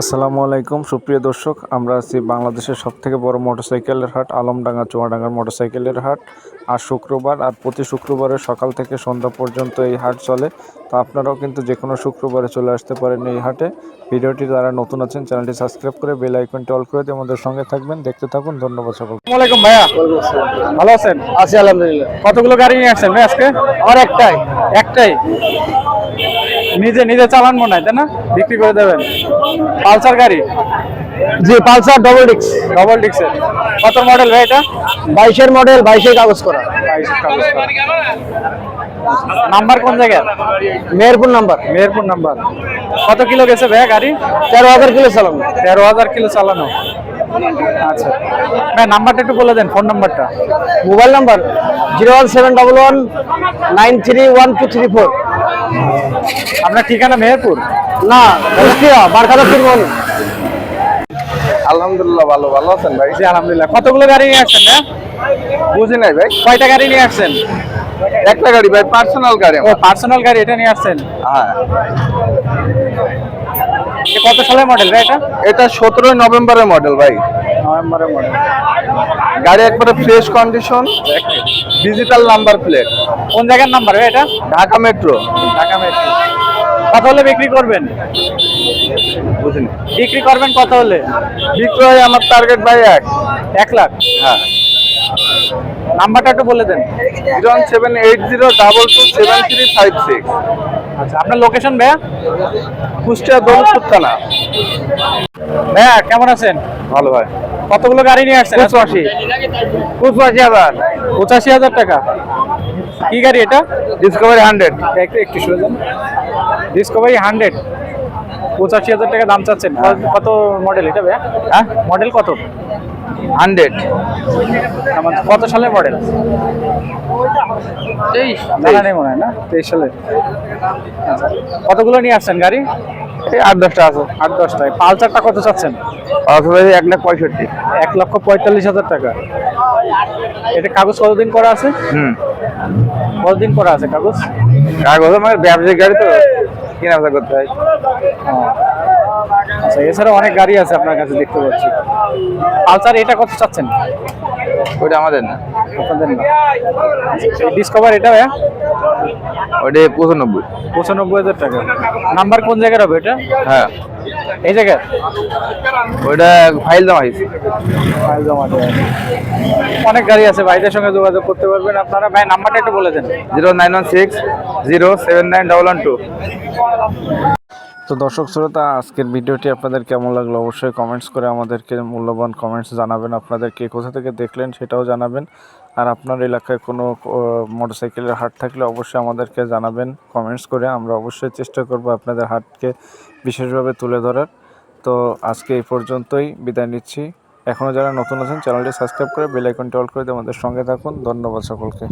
আসসালামু আলাইকুম সুপ্রিয় দর্শক। আমরা আছি বাংলাদেশের সবথেকে বড় মোটরসাইকেলের হাট আলমডাঙ্গা চুয়াডাঙ্গার মোটরসাইকেলের হাট। আর শুক্রবার আর প্রতি শুক্রবারে সকাল থেকে সন্ধ্যা পর্যন্ত এই হাট চলে। তো আপনারাও কিন্তু যে কোনো শুক্রবারে চলে আসতে পারেন এই হাটে। ভিডিওটি যারা নতুন আছেন চ্যানেলটি সাবস্ক্রাইব করে বেল আইকনটি অল করে দিয়ে আমাদের সঙ্গে থাকবেন। দেখতে থাকুন ধন্যবাদ সকল আলাইকুম ভাইয়া। ভালো আছেন? আছি আলহামদুলিল্লাহ। কতগুলো গাড়ি নিয়ে আসছেন ভাই আজকে? আমার একটাই। একটাই? নিজে নিজে চালান মনে হয় তাই না? বিক্রি করে দেবেন। পালসার গাড়ি? জি পালসার ডবল ডিক্স ডবল ডিক্সের কত মডেল ভাই এটা? বাইশের মডেল বাইশের কাগজ করা। নাম্বার কোন জায়গায় মেহেরপুর নাম্বার মেহেরপুর নাম্বার কত কিলো গেছে ভাই গাড়ি? তেরো হাজার কিলো চালানো। তেরো হাজার কিলো চালানো। আচ্ছা। ভাই নাম্বারটা একটু বলে দেন ফোন নাম্বারটা mobile number zero one seven double one nine three one two three four আপনার ঠিকানা মেহেরপুর? না। বারখানা তিরমন আলহামদুলিল্লাহ ভালো ভালো আছেন ভাই? জি আলহামদুলিল্লাহ। কতগুলো গাড়ি নিয়ে আসছেন না বুঝি নাই ভাই। কয়টা গাড়ি নিয়ে আসছেন? একটা গাড়ি ভাই পার্সোনাল গাড়ি ও পার্সোনাল গাড়ি এটা নিয়ে আসছেন? হ্যাঁ। কত সালের মডেল ভাই এটা? এটা সতেরোই নভেম্বরের মডেল ভাই। নভেম্বরের মডেল গাড়ি একবারে fresh condition digital number plate কোন জায়গার নাম্বার ভাই এটা? ঢাকা মেট্রো ঢাকা মেট্রো কত হলে বিক্রি করবেন? বুঝিনি। বিক্রি করবেন কত হলে? বিক্রয় আমার টার্গেট ভাই এক। এক লাখ? হ্যাঁ। নাম্বারটা একটু বলে দেন। Zero seven eight zero double two seven three five six আচ্ছা আপনার লোকেশন ভাইয়া? কুষ্টিয়া দৌলতপুর থানা। ভাইয়া কেমন আছেন? ভালো ভাই। কতগুলো গাড়ি নিয়ে আসছেন? পঁচাশি। পঁচাশি হাজার। পঁচাশি হাজার টাকা। কি গাড়ি এটা? ডিসকভারি হান্ড্রেড একটু একটু শুনে ডিসকভারি হান্ড্রেড পঁচাশি হাজার টাকা দাম চাচ্ছেন। কত- কত মডেল এটা ভাইয়া? হ্যাঁ? মডেল কত? হান্ড্রেড। কত সালের মডেল? তেইশ। নেই মনে হয় না? তেইশ সালের। কতগুলো নিয়ে আসছেন গাড়ি? এই আট দশটা আছে। আট দশটায়। পালসারটা কত চাচ্ছেন? এক লাখ পঁয়ষট্টি। এক লক্ষ পঁয়তাল্লিশ হাজার টাকা। এটা কাগজ কতদিন করা আছে? হুম। কতদিন করা আছে কাগজ? কাগজ আমার ব্যবসায়িক গাড়ি তো। কেনা বেচা করতে হয়। আচ্ছা এছাড়া অনেক গাড়ি আছে আপনার কাছে দেখতে পাচ্ছি। পালসার এটা কত চাচ্ছেন? ওইটা আমাদের না। আপনাদের না। ডিসকভার এটা ভাইয়া? ওইটা পঁচানব্বই। পঁচানব্বই হাজার টাকা। নাম্বার কোন জায়গার হবে এটা? হ্যাঁ। এই জায়গায় ওইটা ফাইল জমা হয়েছে। ফাইল জমা অনেক গাড়ি আছে ভাইদের সঙ্গে যোগাযোগ করতে পারবেন আপনারা। ভাই নাম্বারটা একটু বলে দেন। Zero nine one six zero seven nine double one two. তো দর্শক শ্রোতা, আজকের ভিডিওটি আপনাদের কেমন লাগল অবশ্যই কমেন্টস করে আমাদেরকে মূল্যবান কমেন্টস জানাবেন। আপনাদের কে কোথা থেকে দেখলেন সেটাও জানাবেন। আর আপনার এলাকায় কোনো মোটরসাইকেলের হাট থাকলে অবশ্যই আমাদেরকে জানাবেন কমেন্টস করে। আমরা অবশ্যই চেষ্টা করব আপনাদের হাটকে বিশেষভাবে তুলে ধরার। তো আজকে এই পর্যন্তই, বিদায় নিচ্ছি। এখনও যারা নতুন আছেন চ্যানেলটি সাবস্ক্রাইব করে বেল আইকনটি অল করে দিয়ে আমাদের সঙ্গে থাকুন। ধন্যবাদ সকলকে।